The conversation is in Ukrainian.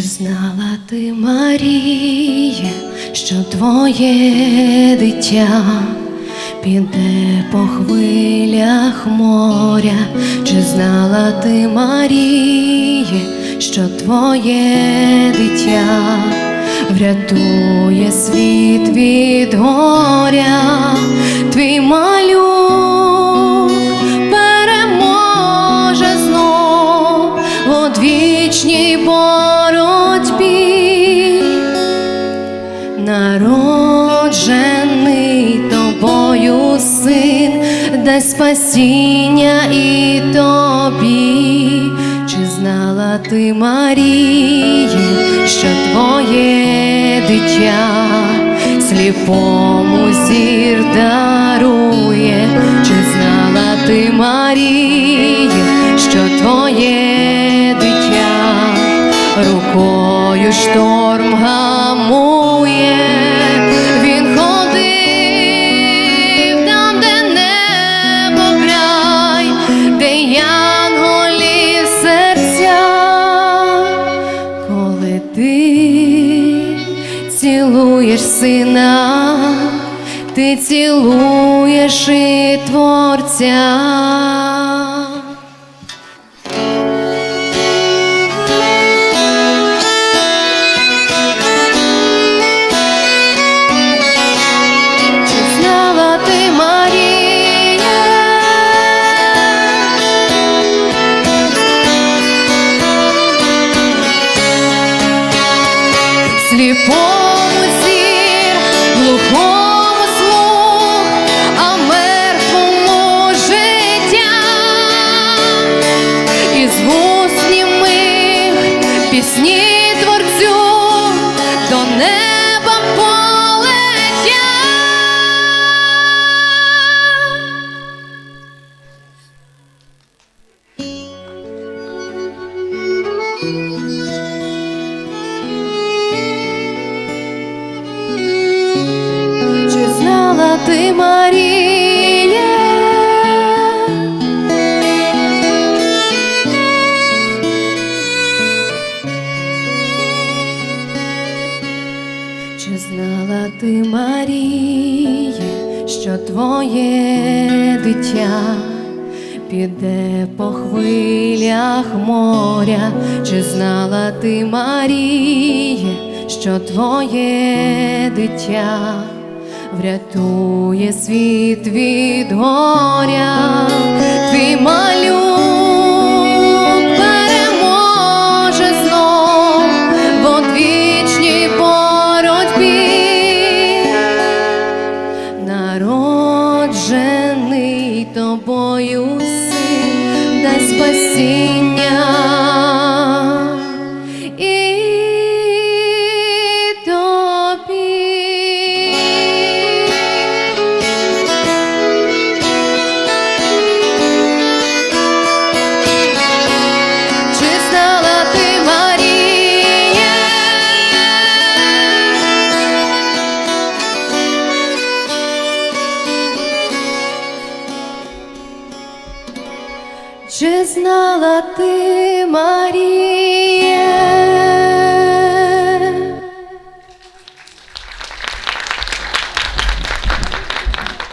знала ти, Маріє, що твоє дитя піде по хвилях моря? Чи знала ти, Маріє, що твоє дитя врятує світ від горя, твій малюк переможе знов в одвічній боротьбі, народжений тобою син, дасть спасіння і тобі. Чи знала ти, Маріє, що твоє дитя сліпому зір дарує? Чи знала ти, Маріє, що твоє дитя рукою шторм цілуєш сина, ти цілуєш і творця. Чи Whoa. Ти, Марія? Чи знала ти, Маріє, що твоє дитя піде по хвилях моря? Чи знала ти, Маріє, що твоє дитя врятує світ від горя? Твій малюк Чи знала ти, Марія?